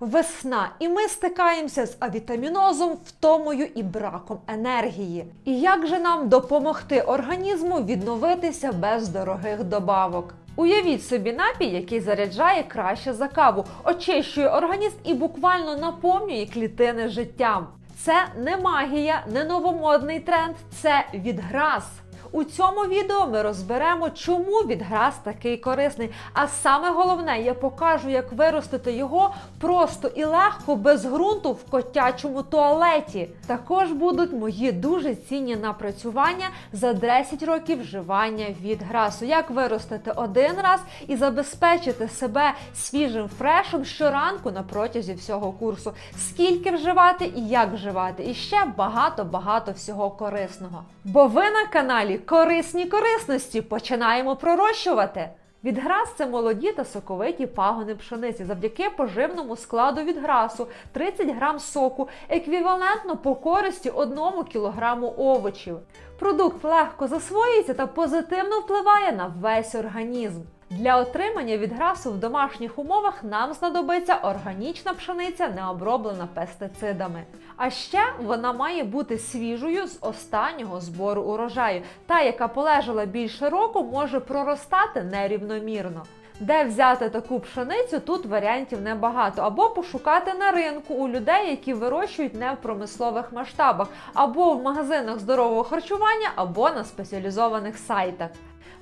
Весна, і ми стикаємося з авітамінозом, втомою і браком енергії. І як же нам допомогти організму відновитися без дорогих добавок? Уявіть собі напій, який заряджає краще за каву, очищує організм і буквально наповнює клітини життям. Це не магія, не новомодний тренд, це відграз. У цьому відео ми розберемо, чому відграз такий корисний. А саме головне, я покажу, як виростити його просто і легко, без ґрунту в котячому туалеті. Також будуть мої дуже цінні напрацювання за 10 років вживання відграсу. Як виростити один раз і забезпечити себе свіжим фрешем щоранку на протязі всього курсу. Скільки вживати і як вживати, і ще багато-багато всього корисного. Бо ви на каналі Корисні корисності починаємо пророщувати. Відграс це молоді та соковиті пагони пшениці завдяки поживному складу відграсу 30 грам соку, еквівалентно по користі 1 кілограму овочів. Продукт легко засвоюється та позитивно впливає на весь організм. Для отримання відграсу в домашніх умовах нам знадобиться органічна пшениця, не оброблена пестицидами. А ще вона має бути свіжою з останнього збору урожаю. Та, яка полежала більше року, може проростати нерівномірно. Де взяти таку пшеницю, тут варіантів небагато. Або пошукати на ринку у людей, які вирощують не в промислових масштабах, або в магазинах здорового харчування, або на спеціалізованих сайтах.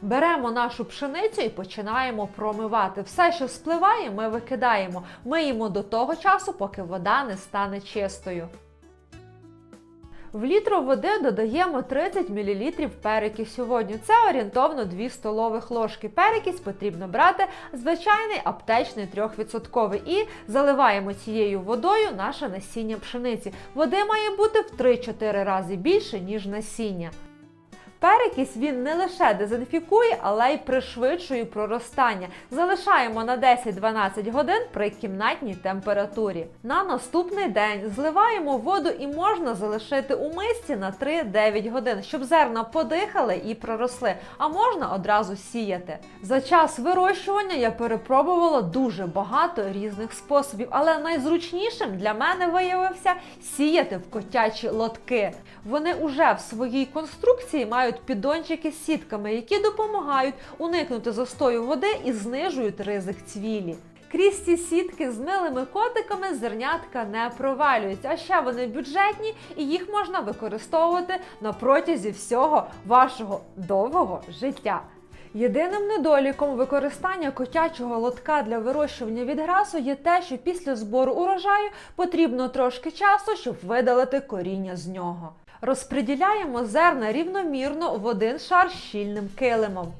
Беремо нашу пшеницю і починаємо промивати. Все, що спливає, ми викидаємо. Миємо до того часу, поки вода не стане чистою. В літру води додаємо 30 мл перекисю водню. Це орієнтовно 2 столових ложки. Перекись потрібно брати звичайний аптечний 3% і заливаємо цією водою наше насіння пшениці. Води має бути в 3-4 рази більше, ніж насіння. Перекись він не лише дезінфікує, але й пришвидшує проростання. Залишаємо на 10-12 годин при кімнатній температурі. На наступний день зливаємо воду і можна залишити у мисці на 3-9 годин, щоб зерна подихали і проросли, а можна одразу сіяти. За час вирощування я перепробувала дуже багато різних способів, але найзручнішим для мене виявився сіяти в котячі лотки. Вони уже в своїй конструкції мають піддончики з сітками, які допомагають уникнути застою води і знижують ризик цвілі. Крізь ці сітки з милими котиками зернятка не провалюються, а ще вони бюджетні і їх можна використовувати на протязі всього вашого довгого життя. Єдиним недоліком використання котячого лотка для вирощування відграсу є те, що після збору урожаю потрібно трошки часу, щоб видалити коріння з нього. Розподіляємо зерна рівномірно в один шар щільним килимом.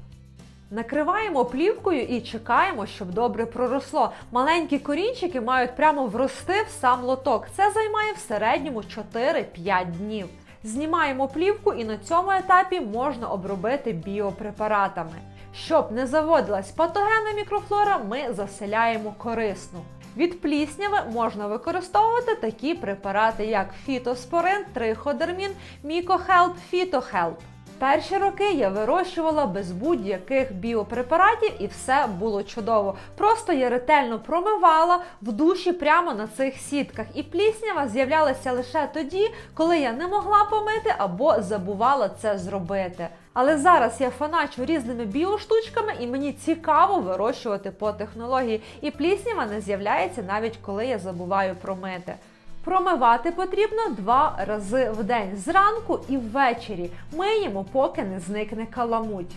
Накриваємо плівкою і чекаємо, щоб добре проросло. Маленькі корінчики мають прямо врости в сам лоток. Це займає в середньому 4-5 днів. Знімаємо плівку і на цьому етапі можна обробити біопрепаратами. Щоб не заводилась патогенна мікрофлора, ми заселяємо корисну. Від плісняви можна використовувати такі препарати, як фітоспорин, триходермін, мікохелп, фітохелп. Перші роки я вирощувала без будь-яких біопрепаратів і все було чудово. Просто я ретельно промивала в душі прямо на цих сітках, і пліснява з'являлася лише тоді, коли я не могла помити або забувала це зробити. Але зараз я фаначу різними біоштучками, і мені цікаво вирощувати по технології. І пліснява не з'являється навіть коли я забуваю промити. Промивати потрібно два рази в день зранку і ввечері. Миємо, поки не зникне каламуть.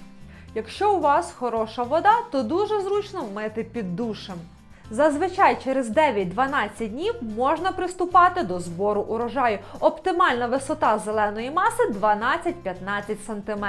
Якщо у вас хороша вода, то дуже зручно мити під душем. Зазвичай через 9-12 днів можна приступати до збору урожаю. Оптимальна висота зеленої маси 12-15 см.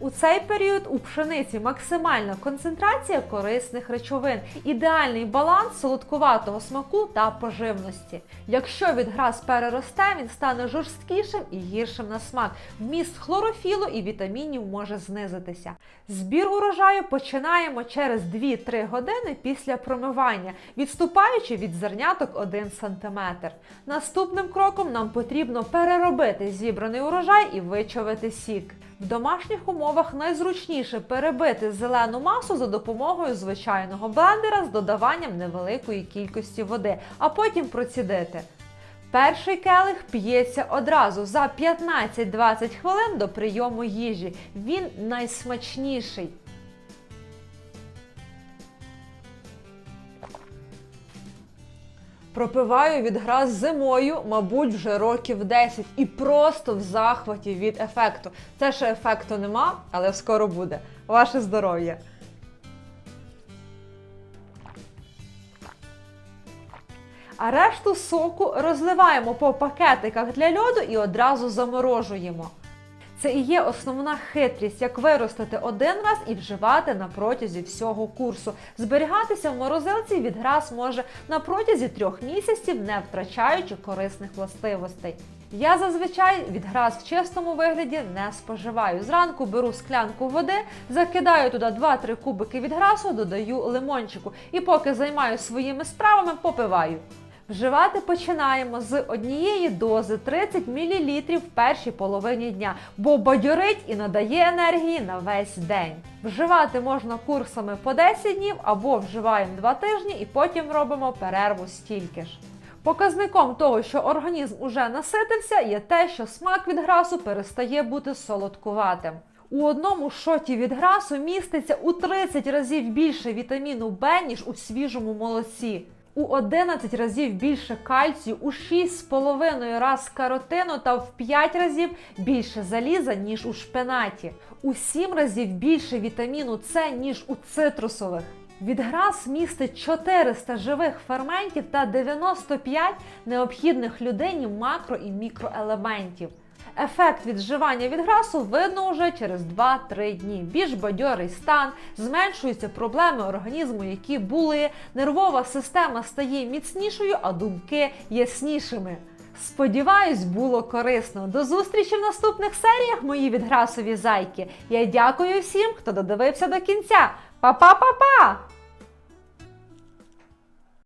У цей період у пшениці максимальна концентрація корисних речовин, ідеальний баланс солодкуватого смаку та поживності. Якщо відграз переросте, він стане жорсткішим і гіршим на смак. Вміст хлорофілу і вітамінів може знизитися. Збір урожаю починаємо через 2-3 години після промивання, відступаючи від зерняток 1 см. Наступним кроком нам потрібно переробити зібраний урожай і вичавити сік. В домашніх умовах умовах найзручніше перебити зелену масу за допомогою звичайного блендера з додаванням невеликої кількості води, а потім процідити. Перший келих п'ється одразу за 15-20 хвилин до прийому їжі. Він найсмачніший. Пропиваю відграз зимою, мабуть, вже років 10 і просто в захваті від ефекту. Це ще ефекту нема, але скоро буде. Ваше здоров'я! А решту соку розливаємо по пакетиках для льоду і одразу заморожуємо. Це і є основна хитрість, як виростити один раз і вживати на протязі всього курсу. Зберігатися в морозилці відграз може на протязі трьох місяців, не втрачаючи корисних властивостей. Я зазвичай відграз в чистому вигляді не споживаю. Зранку беру склянку води, закидаю туди 2-3 кубики відграсу, додаю лимончику і поки займаюся своїми справами, попиваю. Вживати починаємо з однієї дози 30 мл в першій половині дня, бо бадьорить і надає енергії на весь день. Вживати можна курсами по 10 днів або вживаємо 2 тижні і потім робимо перерву стільки ж. Показником того, що організм уже наситився, є те, що смак від грасу перестає бути солодкуватим. У одному шоті від грасу міститься у 30 разів більше вітаміну Б, ніж у свіжому молоці. У 11 разів більше кальцію, у 6,5 раз каротину та в 5 разів більше заліза, ніж у шпинаті, у 7 разів більше вітаміну С, ніж у цитрусових. Відграс містить 400 живих ферментів та 95 необхідних людині макро і мікроелементів. Ефект від вживання відграсу видно уже через 2-3 дні. Більш бадьорий стан, зменшуються проблеми організму, які були, нервова система стає міцнішою, а думки яснішими. Сподіваюсь, було корисно. До зустрічі в наступних серіях, мої відграсові зайки. Я дякую всім, хто додивився до кінця. Па-па-па-па!